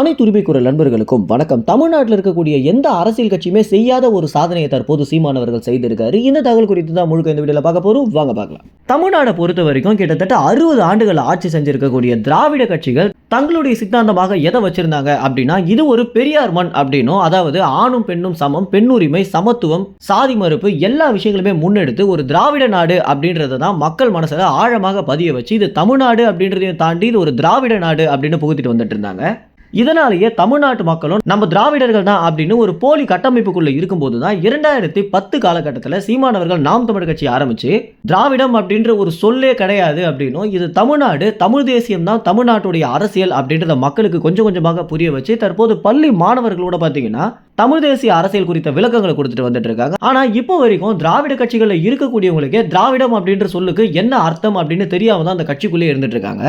அனைத்து உரிமை குரல் நண்பர்களுக்கும் வணக்கம். தமிழ்நாட்டில் இருக்கக்கூடிய எந்த அரசியல் கட்சியுமே செய்யாத ஒரு சாதனையை தற்போது சீமானவர்கள் செய்திருக்காரு. இந்த தகவல் குறித்து தான் முழுக்க இந்த வீடியோவில் பார்க்க போறோம். வாங்க பார்க்கலாம். தமிழ்நாடை பொறுத்த வரைக்கும் கிட்டத்தட்ட அறுபது ஆண்டுகள் ஆட்சி செஞ்சிருக்கக்கூடிய திராவிட கட்சிகள் தங்களுடைய சித்தாந்தமாக எதை வச்சிருந்தாங்க அப்படின்னா இது ஒரு பெரியார் மண் அப்படின்னும் அதாவது ஆணும் பெண்ணும் சமம் பெண்ணுரிமை சமத்துவம் சாதி மறுப்பு எல்லா விஷயங்களுமே முன்னெடுத்து ஒரு திராவிட நாடு அப்படின்றத தான் மக்கள் மனசில் ஆழமாக பதிய வச்சு இது தமிழ்நாடு அப்படின்றதையும் தாண்டி இது ஒரு திராவிட நாடு அப்படின்னு புகுத்திட்டு வந்துட்டு இருந்தாங்க. இதனாலேயே தமிழ்நாட்டு மக்களும் நம்ம திராவிடர்கள் தான் அப்படின்னு ஒரு போலி கட்டமைப்புக்குள்ள இருக்கும்போது தான் இரண்டாயிரத்தி பத்து காலகட்டத்தில் சீமானவர்கள் நாம் தமிழ் கட்சி ஆரம்பிச்சு திராவிடம் அப்படின்ற ஒரு சொல்லே கிடையாது அப்படின்னும் இது தமிழ்நாடு தமிழ் தேசியம் தான் தமிழ்நாட்டுடைய அரசியல் அப்படின்றத மக்களுக்கு கொஞ்சம் கொஞ்சமாக புரிய வச்சு தற்போது பள்ளி மாணவர்களோட பார்த்தீங்கன்னா தமிழ் தேசிய அரசியல் குறித்த விளக்கங்களை கொடுத்துட்டு வந்துட்டு இருக்காங்க. ஆனா இப்போ வரைக்கும் திராவிட கட்சிகளில் இருக்கக்கூடியவங்களுக்கே திராவிடம் அப்படின்ற சொல்லுக்கு என்ன அர்த்தம் அப்படின்னு தெரியாம தான் அந்த கட்சிக்குள்ளே இருந்துட்டு இருக்காங்க.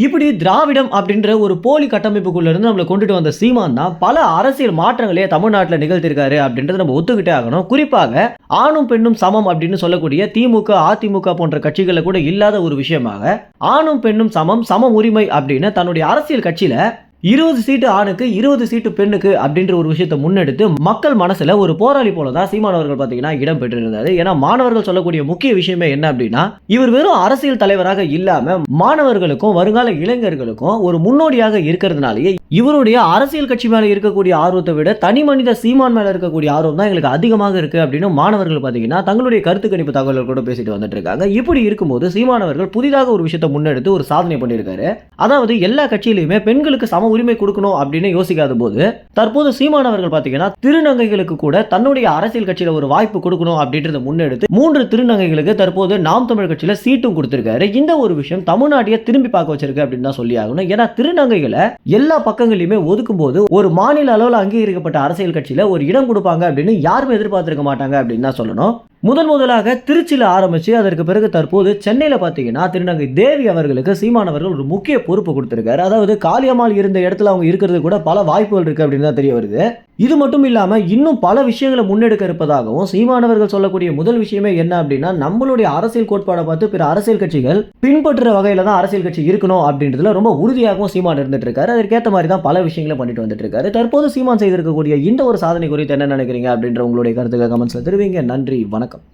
இப்படி திராவிடம் அப்படின்ற ஒரு போலி கட்டமைப்புக்குள்ளேருந்து நம்மளை கொண்டுட்டு வந்த சீமான் தான் பல அரசியல் மாற்றங்களே தமிழ்நாட்டில் நிகழ்த்திருக்காரு அப்படின்றத நம்ம ஒத்துக்கிட்டே ஆகணும். குறிப்பாக ஆணும் பெண்ணும் சமம் அப்படின்னு சொல்லக்கூடிய திமுக அதிமுக போன்ற கட்சிகளில் கூட இல்லாத ஒரு விஷயமாக ஆணும் பெண்ணும் சமம் சம உரிமை அப்படின்னு தன்னுடைய அரசியல் கட்சியில் இருபது சீட்டு ஆணுக்கு இருபது சீட்டு பெண்ணுக்கு அப்படின்ற ஒரு விஷயத்தை முன்னெடுத்து மக்கள் மனசுல ஒரு போராளி போல தான் சீமானவர்கள் பார்த்தீங்கன்னா இடம் பெற்றிருந்தாரு. ஏன்னா மாணவர்கள் சொல்லக்கூடிய முக்கிய விஷயமே என்ன அப்படின்னா இவர் வெறும் அரசியல் தலைவராக இல்லாம மாணவர்களுக்கும் வருங்கால இளைஞர்களுக்கும் ஒரு முன்னோடியாக இருக்கிறதுனாலேயே இவருடைய அரசியல் கட்சி மேல இருக்கக்கூடிய ஆர்வத்தை விட தனி மனித சீமான் மேல இருக்கக்கூடிய ஆர்வம் தான் எங்களுக்கு அதிகமாக இருக்கு அப்படின்னு மாணவர்கள் பார்த்தீங்கன்னா தங்களுடைய கருத்து கணிப்பு தகவல்கள் கூட பேசிட்டு வந்துட்டு இருக்காங்க. இப்படி இருக்கும்போது சீமானவர்கள் புதிதாக ஒரு விஷயத்தை முன்னெடுத்து ஒரு சாதனை பண்ணியிருக்காரு. அதாவது எல்லா கட்சியிலையுமே பெண்களுக்கு சம உரிமை கொடுக்கணும் அப்படின்னு யோசிக்காத போது தற்போது சீமானவர்கள் பார்த்தீங்கன்னா திருநங்கைகளுக்கு கூட தன்னுடைய அரசியல் கட்சியில ஒரு வாய்ப்பு கொடுக்கணும் அப்படின்றத முன்னெடுத்து மூன்று திருநங்கைகளுக்கு தற்போது நாம் தமிழ் கட்சியில சீட்டும் கொடுத்திருக்காரு. இந்த ஒரு விஷயம் தமிழ்நாட்டையே திரும்பி பார்க்க வச்சிருக்கு அப்படின்னு தான் சொல்லி ஆகணும். ஏன்னா திருநங்கைகளை எல்லா பக்கம் பக்கங்களையுமே ஒதுக்கும் போது ஒரு மாநில அளவில் அங்கீகரிக்கப்பட்ட அரசியல் கட்சியில ஒரு இடம் கொடுப்பாங்க அப்படின்னு யாருமே எதிர்பார்த்திருக்க மாட்டாங்க அப்படின்னு தான் சொல்லணும். முதன் முதலாக திருச்சியில் ஆரம்பித்து அதற்கு பிறகு தற்போது சென்னையில் பார்த்தீங்கன்னா திருநங்கை தேவி அவர்களுக்கு சீமானவர்கள் ஒரு முக்கிய பொறுப்பு கொடுத்துருக்காரு. அதாவது காளியம்மாள் இருந்த இடத்துல அவங்க இருக்கிறது கூட பல வாய்ப்புகள் இருக்குது அப்படின்னு தான் தெரிய வருது. இது மட்டும் இல்லாமல் இன்னும் பல விஷயங்களை முன்னெடுக்க இருப்பதாகவும் சீமானவர்கள் சொல்லக்கூடிய முதல் விஷயமே என்ன அப்படின்னா நம்மளுடைய அரசியல் கோட்பாடை பார்த்து பிற அரசியல் கட்சிகள் பின்பற்றுற வகையில் தான் அரசியல் கட்சி இருக்கணும் அப்படின்றதுல ரொம்ப உறுதியாகவும் சீமான் இருந்துட்டு இருக்காரு. அதற்கேற்ற மாதிரி தான் பல விஷயங்களை பண்ணிட்டு வந்துட்டு இருக்காரு. தற்போது சீமான் செய்திருக்கக்கூடிய இந்த ஒரு சாதனை குறித்து என்ன நினைக்கிறீங்க அப்படின்ற உங்களுடைய கருத்துக்களை கமெண்ட்ஸில் தெரிவிங்க. நன்றி வணக்கம்.